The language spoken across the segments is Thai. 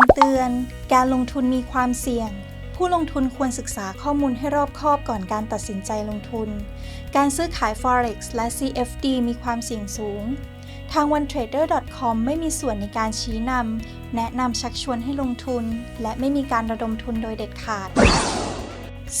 ำเตือน การลงทุนมีความเสี่ยง ผู้ลงทุนควรศึกษาข้อมูลให้รอบคอบก่อนการตัดสินใจลงทุน การซื้อขาย forex และ CFD มีความเสี่ยงสูง ทาง onetrader.com ไม่มีส่วนในการชี้นำ แนะนำชักชวนให้ลงทุน และไม่มีการระดมทุนโดยเด็ดขาด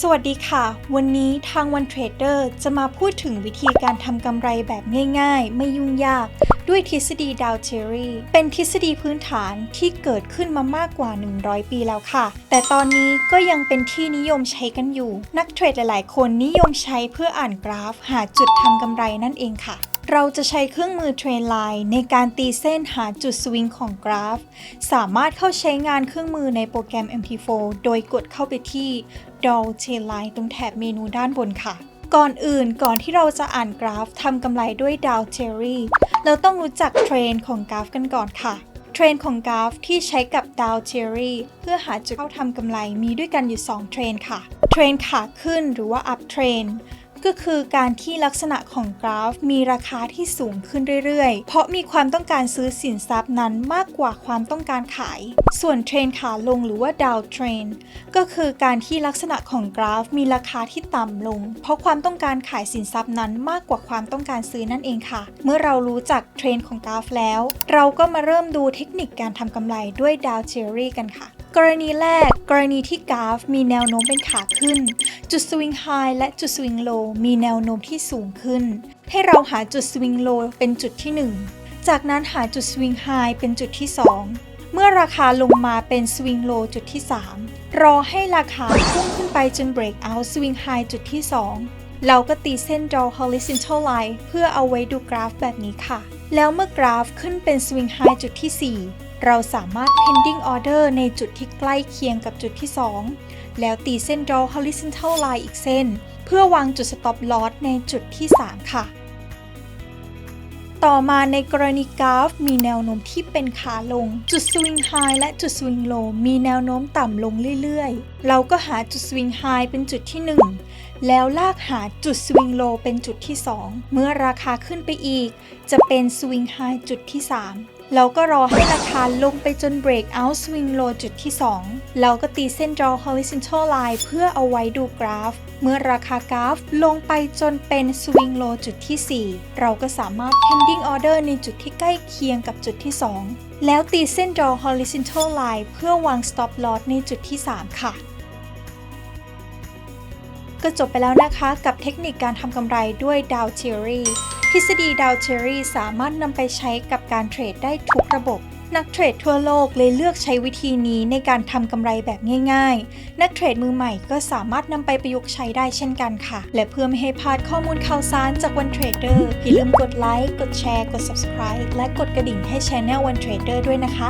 สวัสดีค่ะ วันนี้ทาง One Trader จะมาพูดถึงวิธีการทำกำไรแบบง่ายๆ ไม่ยุ่งยาก ด้วยทฤษฎีดาวเทอรี่เป็นทฤษฎีพื้นฐานที่เกิดขึ้นมามากกว่า 100 ปีแล้วค่ะ แต่ตอนนี้ก็ยังเป็นที่นิยมใช้กันอยู่ นักเทรดหลายๆ คนนิยมใช้เพื่ออ่านกราฟ หาจุดทำกำไรนั่นเองค่ะ เราจะใช้เครื่องมือเทรนไลน์ในการตีเส้นหาจุดสวิงของกราฟ สามารถเข้าใช้งานเครื่องมือในโปรแกรม MT4 โดยกดเข้าไปที่ Doll Chain Line ตรงแถบเมนูด้านบนค่ะ ก่อนอื่นก่อนที่เราจะอ่านกราฟทำกำไรด้วยดาวเทอรี่เราต้องรู้จักเทรนของกราฟกันก่อนค่ะ เทรนของกราฟที่ใช้กับดาวเทอรี่เพื่อหาจุดเข้าทำกำไรมีด้วยกันอยู่ 2 เทรนค่ะ เทรนขาขึ้นหรือว่า up trend ก็คือการที่ลักษณะของกราฟ มีราคาที่สูงขึ้นเรื่อยๆ เพราะมีความต้องการซื้อสินทรัพย์นั้นมากกว่าความต้องการขาย ส่วนเทรนขาลงหรือว่าดาวเทรนก็คือการที่ลักษณะของกราฟ มีราคาที่ต่ำลง เพราะความต้องการขายสินทรัพย์นั้นมากกว่าความต้องการซื้อนั่นเองค่ะ เมื่อเรารู้จักเทรนของกราฟแล้ว เราก็มาเริ่มดูเทคนิคการทำกำไรด้วยดาวเทอรี่กันค่ะ กรณีแรกกรณีที่กราฟมีแนวโน้มเป็นขาขึ้น จุดสวิงไฮและจุดสวิงโลมีแนวโน้มที่สูงขึ้น ให้เราหาจุดสวิงโลเป็นจุดที่ 1 จากนั้นหาจุดสวิงไฮเป็นจุดที่ 2 เมื่อราคาลงมาเป็นสวิงโลจุดที่ 3 รอให้ราคาพุ่งขึ้นไปจน break out สวิงไฮจุดที่ 2 เราก็ตีเส้น draw horizontal line เพื่อเอาไว้ดูกราฟแบบนี้ค่ะ แล้วเมื่อกราฟขึ้นเป็นสวิงไฮจุดที่ 4 เราสามารถ pending order ในจุดที่ใกล้เคียงกับจุดที่ 2 แล้วตีเส้น draw horizontal line อีกเส้น เพื่อวางจุด stop loss ในจุดที่ 3 ค่ะ ต่อมาในกรณีกราฟ มีแนวโน้มที่เป็นขาลง จุดสวิงไฮและจุดสวิงโลมีแนวโน้มต่ำลงเรื่อยๆ เราก็หาจุดสวิงไฮเป็นจุดที่ 1 แล้วลากหาจุดสวิงโลเป็นจุดที่ 2 เมื่อราคาขึ้นไปอีก จะเป็นสวิงไฮจุดที่3เราก็รอให้ราคาลงไปจน break out swing low จุดที่2เราก็ตีเส้น draw horizontal line เพื่อเอาไว้ดูกราฟ เมื่อราคากราฟลงไปจนเป็น swing low จุดที่ 4 เราก็สามารถ pending order ในจุดที่ใกล้เคียงกับจุดที่ 2 แล้วตีเส้น draw horizontal line เพื่อวาง stop loss ในจุดที่ 3 ค่ะ ก็จบไปแล้วนะคะกับเทคนิคการทำกำไรด้วย Dow Theory ทฤษฎี Dow Theory สามารถนำไปใช้กับการเทรดได้ทุกระบบ นักเทรดทั่วโลกเลยเลือกใช้วิธีนี้ในการทำกำไรแบบง่ายๆ นักเทรดมือใหม่ก็สามารถนำไปประยุกต์ใช้ได้เช่นกันค่ะ และเพื่อไม่ให้พลาดข้อมูลข่าวสารจาก One Trader อร์อย่าลืมกดไลค์กดแชร์กด subscribe และกดกระดิ่งให้ Channel One Trader ด้วยนะคะ